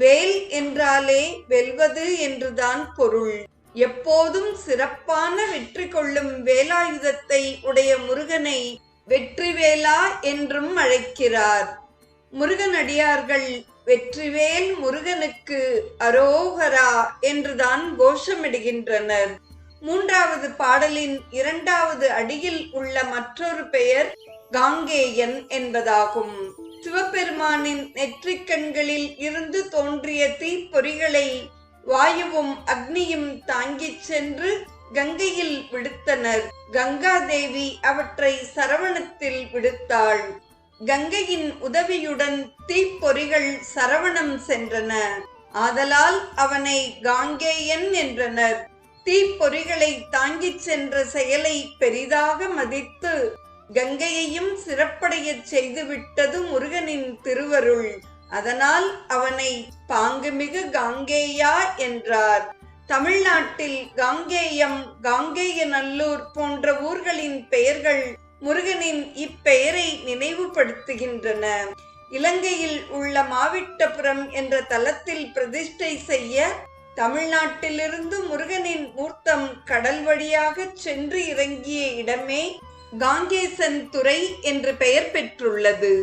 வேல் என்றாலே வெல்வது என்றுதான் பொருள். எப்போதும் சிறப்பான வெற்றி கொள்ளும் வேலாயுதத்தை உடைய முருகனை வெற்றிவேலா என்றும் அழைக்கிறார். முருகனடியார்கள் வெற்றிவேல் முருகனுக்கு அரோகரா என்றுதான் கோஷமிடுகின்றனர். மூன்றாவது பாடலின் இரண்டாவது அடியில் உள்ள மற்றொரு பெயர் காங்கேயன் என்பதாகும். சிவபெருமானின் நெற்றிக் கண்களில் இருந்து தோன்றிய தீப்பொறிகளை வாயுவும் அக்னியும் தாங்கிச் சென்று கங்கையில் விடுத்தனர். கங்காதேவி அவற்றை சரவணத்தில் விடுத்தாள். கங்கையின் உதவியுடன் தீப்பொறிகள் சரவணம் சென்றன. ஆதலால் அவனை காங்கேயன் என்றனர். தீப்பொறிகளை தாங்கிச் சென்ற செயலை பெரிதாக மதித்து கங்கையையும் சிறப்படையச் செய்துவிட்டது முருகனின் திருவருள். அதனால் அவனை பாங்குமிகு காங்கேயா என்றார். தமிழ்நாட்டில் காங்கேயம் காங்கேயநல்லூர் போன்ற ஊர்களின் பெயர்கள் முருகனின் இப்பெயரை நினைவுபடுத்துகின்றன. இலங்கையில் உள்ள மாவிட்டபுரம் என்ற தலத்தில் பிரதிஷ்டை செய்ய தமிழ்நாட்டிலிருந்து முருகனின் மூர்த்தம் கடல் வழியாக சென்று இறங்கிய இடமே காங்கேசன் துறை என்று பெயர் பெற்றுள்ளது.